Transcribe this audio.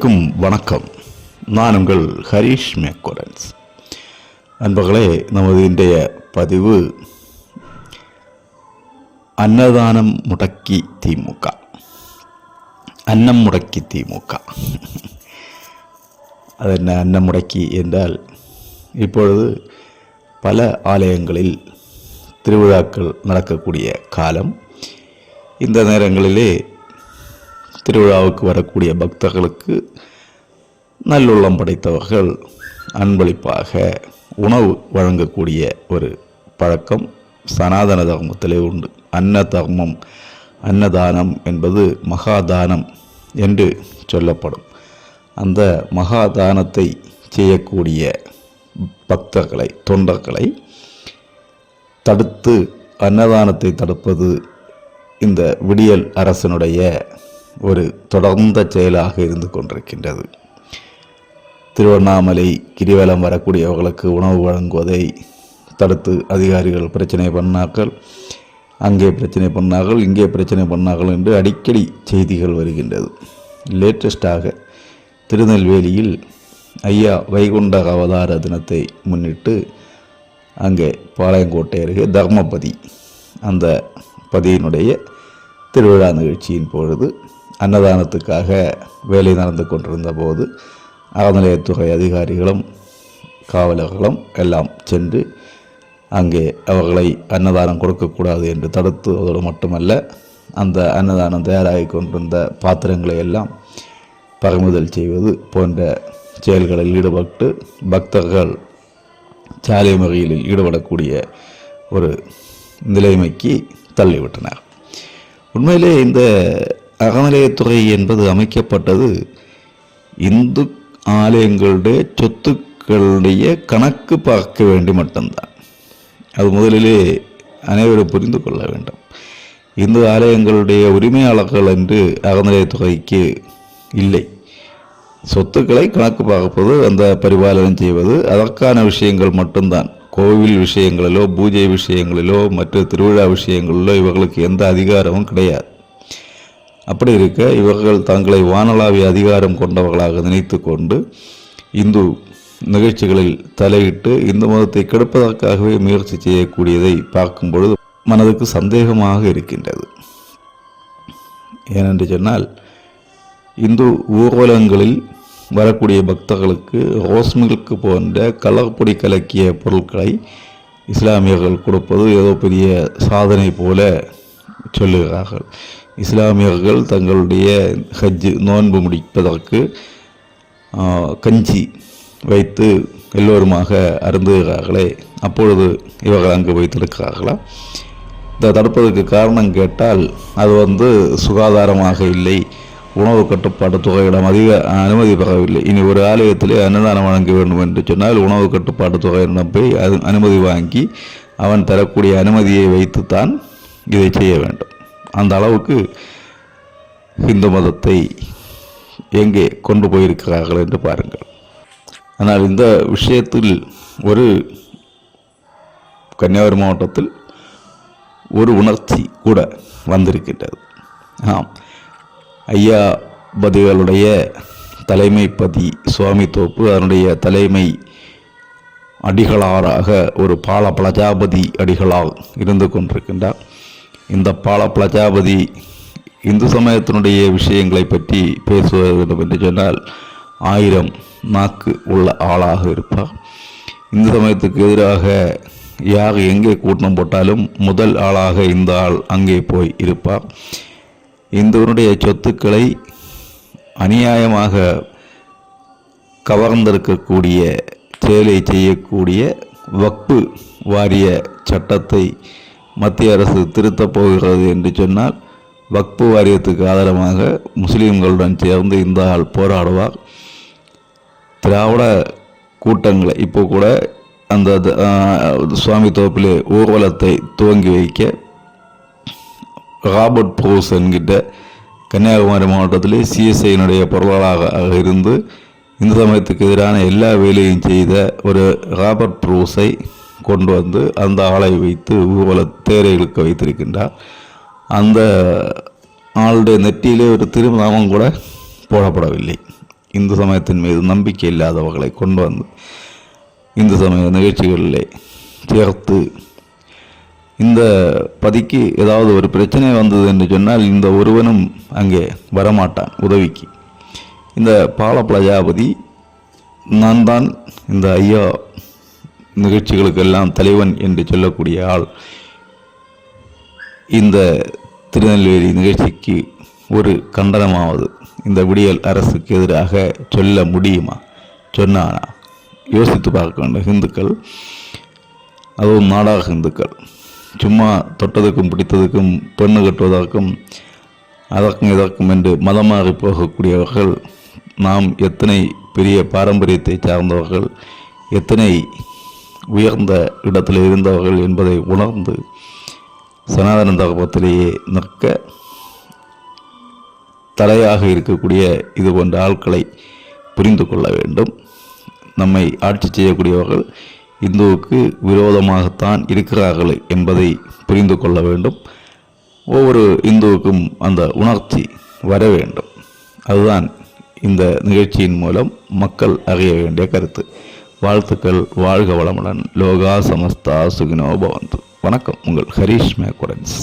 அனைவருக்கும் வணக்கம். நான் உங்கள் ஹரீஷ் மேக்கோரன்ஸ் நண்பர்களே நமது இன்றைய பதிவு அன்னதானம் முடக்கி திமுக. அன்னம் முடக்கி திமுக. அது என்ன அன்னம் முடக்கி என்றால் இப்பொழுது பல ஆலயங்களில் திருவிழாக்கள் நடக்கக்கூடிய காலம். இந்த நேரங்களிலே திருவிழாவுக்கு வரக்கூடிய பக்தர்களுக்கு நல்லுள்ளம் படைத்தவர்கள் அன்பளிப்பாக உணவு வழங்கக்கூடிய ஒரு பழக்கம் சனாதன தர்மத்திலே உண்டு. அன்ன தர்மம் அன்னதானம் என்பது மகாதானம் என்று சொல்லப்படும். அந்த மகாதானத்தை செய்யக்கூடிய பக்தர்களை தொண்டர்களை தடுத்து அன்னதானத்தை தடுப்பது இந்த விடியல் அரசனுடைய ஒரு தொடர்ந்த செயலாக இருந்து கொண்டிருக்கின்றது. திருவண்ணாமலை கிரிவலம் வரக்கூடியவர்களுக்கு உணவு வழங்குவதை தடுத்து அதிகாரிகள் பிரச்சனை பண்ணார்கள். அங்கே பிரச்சனை பண்ணார்கள் இங்கே பிரச்சனை பண்ணார்கள் என்று அடிக்கடி செய்திகள் வருகின்றது. லேட்டஸ்டாக திருநெல்வேலியில் ஐயா வைகுண்ட அவதார தினத்தை முன்னிட்டு அங்கே பாளையங்கோட்டை அருகே தர்மபதி அந்த பதியினுடைய திருவிழா நிகழ்ச்சியின் பொழுது அன்னதானத்துக்காக வேலை நடந்து கொண்டிருந்த போது அறநிலையத்துறை அதிகாரிகளும் காவலர்களும் எல்லாம் சென்று அங்கே அவர்களை அன்னதானம் கொடுக்கக்கூடாது என்று தடுத்துவதோடு மட்டுமல்ல அந்த அன்னதானம் தயாராகி கொண்டிருந்த பாத்திரங்களை எல்லாம் பறிமுதல் செய்வது போன்ற செயல்களில் ஈடுபட்டு பக்தர்கள் சாலை மறியலில் ஈடுபடக்கூடிய ஒரு நிலைமைக்கு தள்ளிவிட்டனர். உண்மையிலே இந்த அகநிலையத்துறை என்பது அமைக்கப்பட்டது. இந்து ஆலயங்களுடைய சொத்துக்களுடைய கணக்கு பார்க்க வேண்டி மட்டும்தான். அது முதலிலே அனைவரும் புரிந்து கொள்ள வேண்டும். இந்து ஆலயங்களுடைய உரிமையாளர்கள் என்று அறநிலையத்துறைக்கு இல்லை. சொத்துக்களை கணக்கு பார்ப்பது அந்த பரிபாலனம் செய்வது அதற்கான விஷயங்கள் மட்டும்தான். கோவில் விஷயங்களிலோ பூஜை விஷயங்களிலோ மற்ற திருவிழா விஷயங்களிலோ இவர்களுக்கு எந்த அதிகாரமும் கிடையாது. அப்படி இருக்க இவர்கள் தங்களை வானளாவிய அதிகாரம் கொண்டவர்களாக நினைத்து கொண்டு இந்து நிகழ்ச்சிகளில் தலையிட்டு இந்து மதத்தை கெடுப்பதற்காகவே முயற்சி செய்யக்கூடியதை பார்க்கும் பொழுது மனதுக்கு சந்தேகமாக இருக்கின்றது. ஏனென்று சொன்னால் இந்து ஊர்வலங்களில் வரக்கூடிய பக்தர்களுக்கு ரோஸ் மில்க் போன்ற கலர் பொடி கலக்கிய பொருட்களை இஸ்லாமியர்கள் கொடுப்பது ஏதோ பெரிய சாதனை போல சொல்லுகிறார்கள். இஸ்லாமியர்கள் தங்களுடைய ஹஜ்ஜு நோன்பு முடிப்பதற்கு கஞ்சி வைத்து எல்லோருமாக அருந்துகிறார்களே அப்பொழுது இவர்கள் அங்கு வைத்திருக்கிறார்களா? இதை தடுப்பதற்கு காரணம் கேட்டால் அது வந்து சுகாதாரமாக இல்லை உணவு கட்டுப்பாடு துறையிடம் அதிக அனுமதி பெறவில்லை. இனி ஒரு ஆலயத்திலே அன்னதானம் வழங்க வேண்டும் என்று சொன்னால் உணவு கட்டுப்பாட்டு துறையிடம் போய் அது அனுமதி வாங்கி அவன் தரக்கூடிய அனுமதியை வைத்துத்தான் இதை செய்ய வேண்டும். அந்த அளவுக்கு இந்து மதத்தை எங்கே கொண்டு போயிருக்கிறார்கள் என்று பாருங்கள். ஆனால் இந்த விஷயத்தில் ஒரு கன்னியாகுமரி மாவட்டத்தில் ஒரு உணர்ச்சி கூட வந்திருக்கின்றது. ஆம். ஐயா பதிகளுடைய தலைமைப்பதி சுவாமி தோப்பு அதனுடைய தலைமை அடிகளாராக ஒரு பால பிரஜாபதி அடிகளால் இருந்து கொண்டிருக்கின்றார். இந்த பால பிரஜாபதி இந்து சமயத்தினுடைய விஷயங்களை பற்றி பேசுவது வேண்டும் என்று சொன்னால் ஆயிரம் நாக்கு உள்ள ஆளாக இருப்பார். இந்து சமயத்துக்கு எதிராக யார் எங்கே கூட்டம் போட்டாலும் முதல் ஆளாக இந்த ஆள் அங்கே போய் இருப்பார். இந்துவனுடைய சொத்துக்களை அநியாயமாக கவர்ந்திருக்கக்கூடிய செயலை செய்யக்கூடிய வக்பு வாரிய சட்டத்தை மத்திய அரசு திருத்தப் போகிறது என்று சொன்னால் வக்பு வாரியத்துக்கு ஆதரவாக முஸ்லீம்களுடன் சேர்ந்து இந்த ஆள் போராடுவார். திராவிட கூட்டங்களை இப்போ கூட அந்த சுவாமி தோப்பிலே ஊர்வலத்தை துவங்கி வைக்க ராபர்ட் ப்ரூஸ் என்கிட்ட கன்னியாகுமரி மாவட்டத்திலே சிஎஸ்ஐயினுடைய பொருளாளராக இருந்து இந்து சமயத்துக்கு எதிரான எல்லா வேலையும் செய்த ஒரு ராபர்ட் ப்ரூஸை கொண்டு வந்து அந்த ஆளை வைத்து ஊர்வல தேரை இழுக்க வைத்திருக்கின்றார். அந்த ஆளுடைய நெற்றியிலே ஒரு திருநாமம் கூட போடப்படவில்லை. இந்து சமயத்தின் மீது நம்பிக்கை இல்லாதவர்களை கொண்டு வந்து இந்து சமய நிகழ்ச்சிகளிலே சேர்த்து இந்த பதிக்கு ஏதாவது ஒரு பிரச்சனை வந்தது என்று சொன்னால் இந்த ஒருவனும் அங்கே வரமாட்டான் உதவிக்கு. இந்த பால பிரஜாபதி நான் தான் இந்த ஐயா நிகழ்ச்சிகளுக்கெல்லாம் தலைவன் என்று சொல்லக்கூடிய ஆள் இந்த திருநெல்வேலி நிகழ்ச்சிக்கு ஒரு கண்டனமாவது இந்த விடியல் அரசுக்கு எதிராக சொல்ல முடியுமா? சொன்னானா? யோசித்து பார்க்க வேண்டும். இந்துக்கள் அதுவும் நாடாக இந்துக்கள் சும்மா தொட்டதுக்கும் பிடித்ததுக்கும் பெண்ணு கட்டுவதற்கும் அதற்கும் இதற்கும் என்று மதமாறி போகக்கூடியவர்கள் நாம் எத்தனை பெரிய பாரம்பரியத்தை சார்ந்தவர்கள் எத்தனை உயர்ந்த இடத்தில் இருந்தவர்கள் என்பதை உணர்ந்து சனாதன தகவத்திலேயே நிற்க தலையாக இருக்கக்கூடிய இது போன்ற ஆட்களை புரிந்து கொள்ள வேண்டும். நம்மை ஆட்சி செய்யக்கூடியவர்கள் இந்துவுக்கு விரோதமாகத்தான் இருக்கிறார்கள் என்பதை புரிந்து கொள்ள வேண்டும். ஒவ்வொரு இந்துவுக்கும் அந்த உணர்ச்சி வர வேண்டும். அதுதான் இந்த நிகழ்ச்சியின் மூலம் மக்கள் அறிய வேண்டிய கருத்து. வாழ்த்துக்கள் வாழ்க வளமுடன். லோகா சமஸ்தா சுகினோ பவந்து. வணக்கம் உங்கள் ஹரீஷ் மேக்குரன்ஸ்